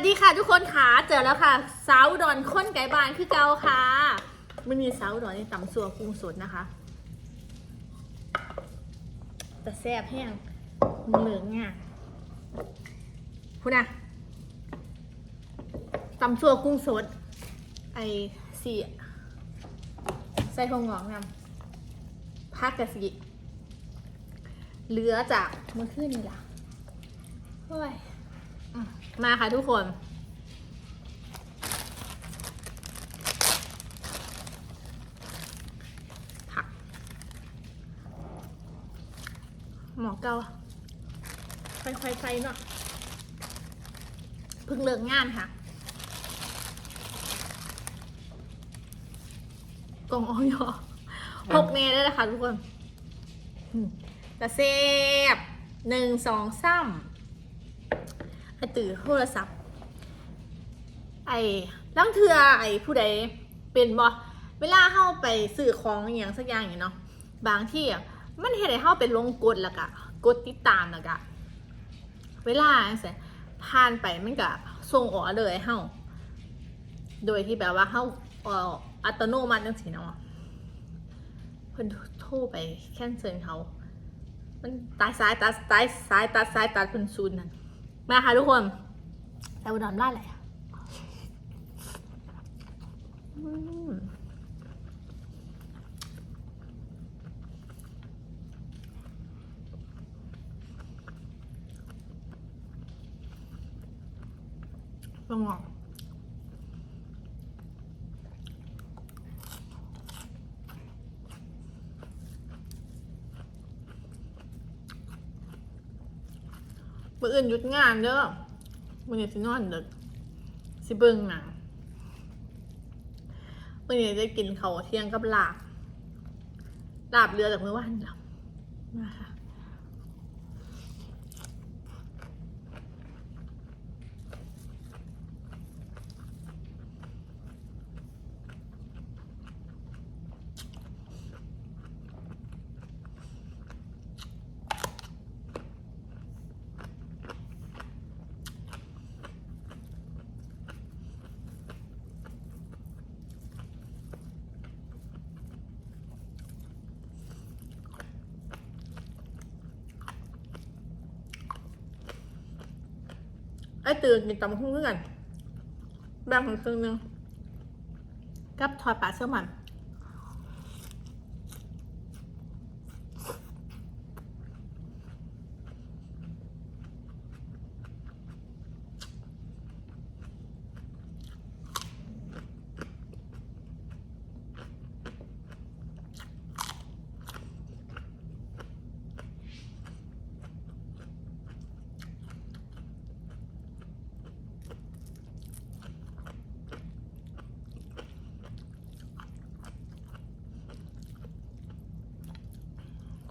วัสดีค่ะทุกคนค่ะเจอแล้วค่ะสาวดอนค้นไก่บานคือเกาค่ะมันมีสาวดอนนี่ตำสัวกุ้งสดนะคะแต่แซ่บแห้งเหลืองง่ะพูดนะตำสัวกุ้งสด ไอสีใส่ทงหงอกนำพักกะสิเหลือจากเมื่อคืนนี่ล่ะเฮ้ย มาค่ะทุกคน ผัก หมอเกาค่อยๆใส่เนาะเพิ่งเลิกงานค่ะกล่องออยอหกเมตรได้แล้วค่ะทุกคนอืมแต่เซฟหนึ่งสองสาม ตื่นโทรศัพท์ ไอ้ลังเทือไอ้ผู้ใดเป็นบอเวลาเข้าไปซื้อของอย่างสักอย่างอย่างเนาะบางที่อะมันเห็นให้เข้าไปลงกดแล้วกะกดติดตามแล้วกะเวลาจังซี้ผ่านไปมันกะส่งออเลยให้เฮาโดยที่แบบว่าเฮาอัตโนมัติจังซี่เนาะเพิ่นโทรไปแคนเซิลเขา มันตายซ้ายตัดตายซ้ายตัดซ้ายตัดเพิ่นซูนนั่น มาค่ะทุกคนแต่อุดรได้แหละอืมลองมอง มืออื่นหยุดงานเด้อมือนี้สินอนเด็กสิเบิ่งหนังมื่อนี้จะกินเขาเที่ยงกับลาบลาบเรือจากเมื่อวานจ้ะมาค่ะ อ้ตื่นกินตำหุ้งกันแบ่งของครึ่งหนึงกับทอดปลาเสื้อมัน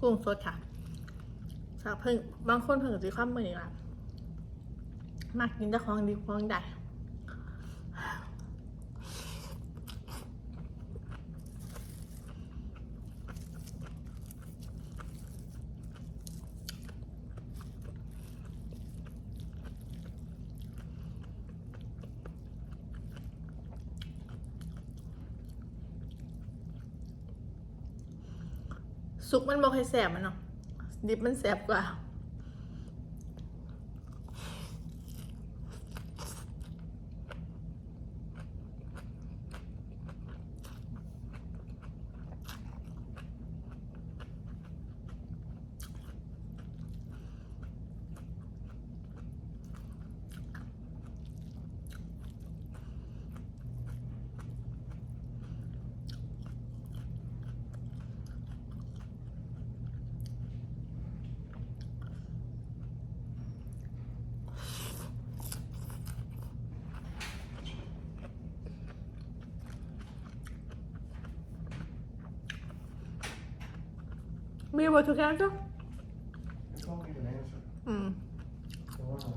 กุ้งสดค่ะสาเพิ่งบางคนเพิ่งจะความมือนี่ละมากกินแต่ของดีของได้ สุกมันบอกให้แสบมันเนาะดิบมันแสบกว่า you were to cancel? It's not an answer. Mm. Wow.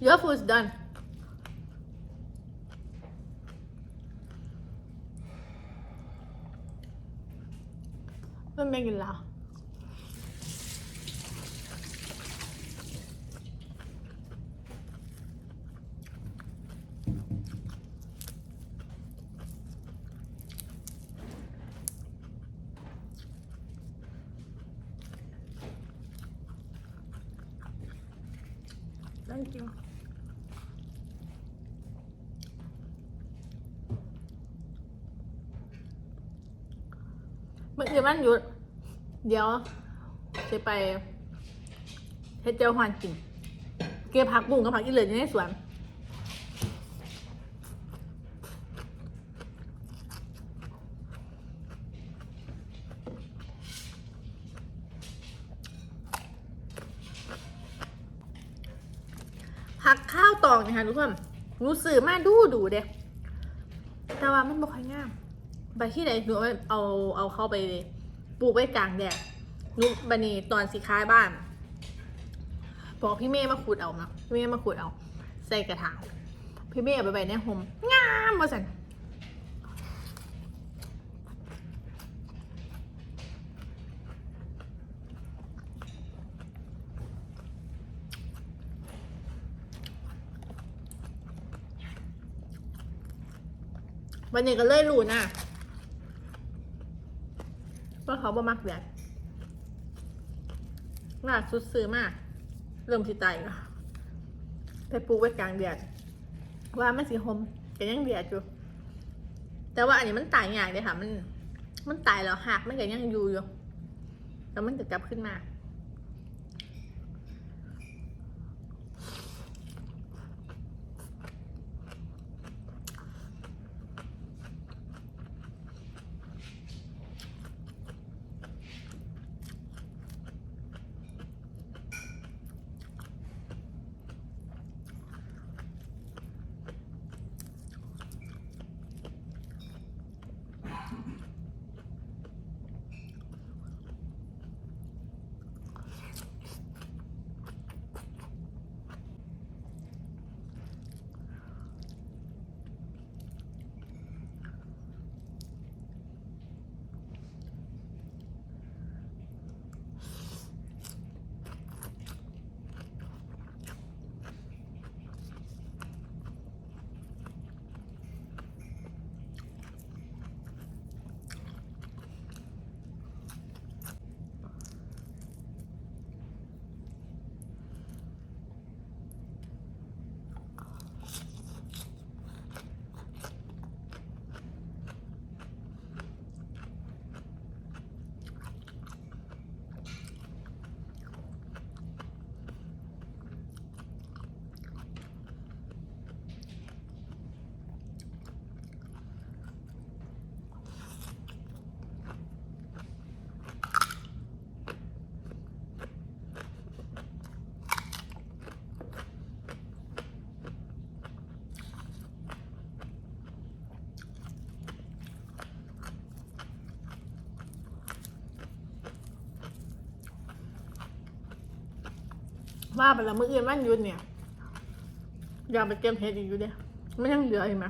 Your food's done. มันไม่กินแล้ว Thank you เมื่มันหยุด เดี๋ยวจะไปเฮ็ดเจียวหวานกิน เก็บผักบุ้งกับผักอีเหลืออยู่ในสวนผักข้าวตองนะคะทุกคนหนูสื่อมาดูดูเด้แต่ว่ามันบ่ค่อยงาม ไปที่ไหนหนูเอาเอาเอาเข้าไปปลูกไว้กลางแดดนุบันนีตอนสีค้ายบ้านบอกพี่เมย์มาขุดเอานะพี่เมย์มาขุดเอา ใส่กระถางพี่เมย์เอาไปไว้ในโฮมงามมาสันวันนี้ก็เลยรู้นะ ก็เขาบ่มักแดดน่าสุดซื้อมาก เริ่มสิตายก็ไปปลูกไว้กลางแดดว่ามันสีหมก็ยังแดดอยู่ แต่ว่าอันนี้มันตายยากเลยค่ะ มัน มันตายแล้วหักมันก็ยังอยู่อยู่แล้วมันจะกลับขึ้นมา ว่าไปแล้วมื้ออื่นวันหยุดเนี่ยอยากไปเก็บเห็ดอีกอยู่เด้มันยังเหลืออีกไหม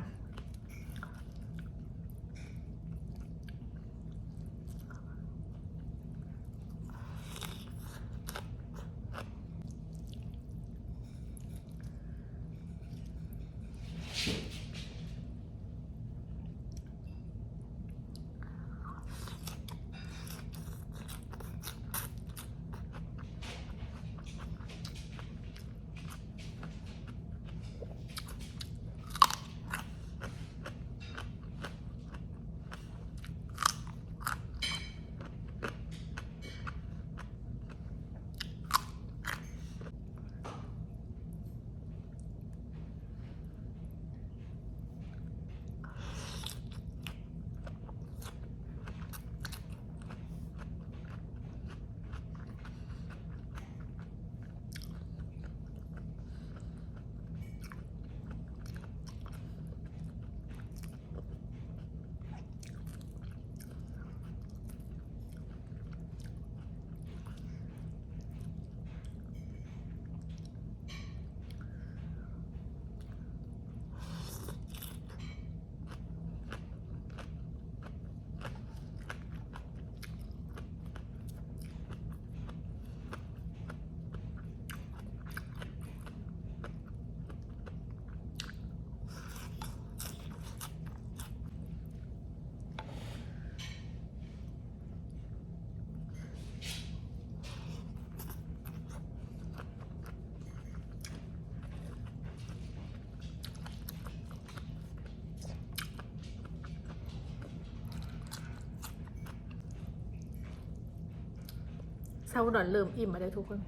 าวดอนเริ่มอิ่มมาได้ทุกคน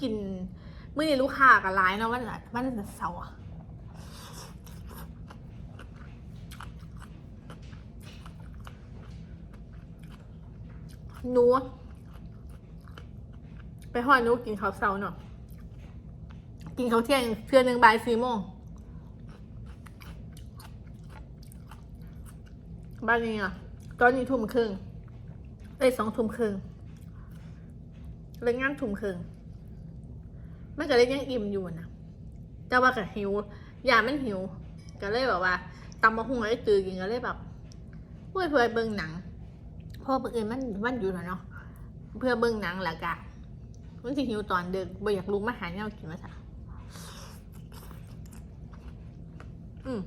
กินเมื่อนี้ลูกค้ากับร้ายเนาะวันนั้นวันเสาร์อะหนูไปหอดหนูกินข้าวเสาร์เนาะกินข้าวเที่ยงเพื่อหนึ่งบ่ายสี่โมงบ้านนี้อะ ตอนนี้ทุ่มครึ่งเอ้ยสองทุ่มครึ่งเลิกงานทุ่มครึ่งมันก็เลยยังอิ่มอยู่นะแต่ว่าก็หิว อย่ามันหิว ก็เลยแบบว่าตำมะฮุ่งไอ้ตื่นกินก็เลยแบบเพื่อเพื่อเบิ่งหนังเพราะว่าเบิ่งเอิญมันวันอยู่แล้วเนาะเพื่อเบิ่งหนังแหละกะมันสิหิวตอนดึกบ่อยากลุกมาหาแนวกินมาซะอืม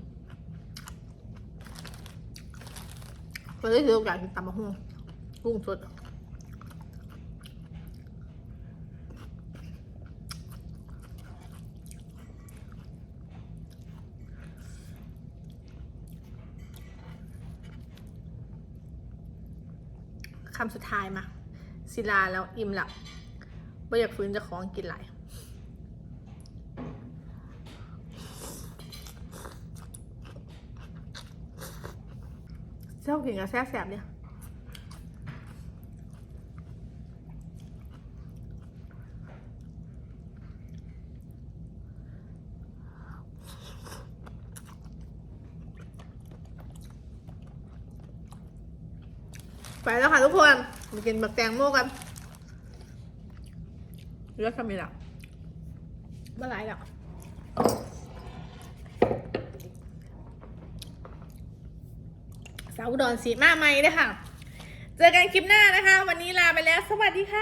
ก็เลยถือโอกาสกินตำมะฮุ่งกุ้งสดคำสุดท้ายมาศิลาแล้วอิ่มแล้วไม่อยากฟื้นจะของกินหลาย เจ้ากินกับแซ่บๆเนี่ยไปแล้วค่ะทุกคนมากินบักแตงโมกันเลือกทำไมล่ะเมื่อไรล่ะสาว อุดอนสีมาใหม่เลยค่ะ เจอกันคลิปหน้านะคะ วันนี้ลาไปแล้ว สวัสดีค่ะ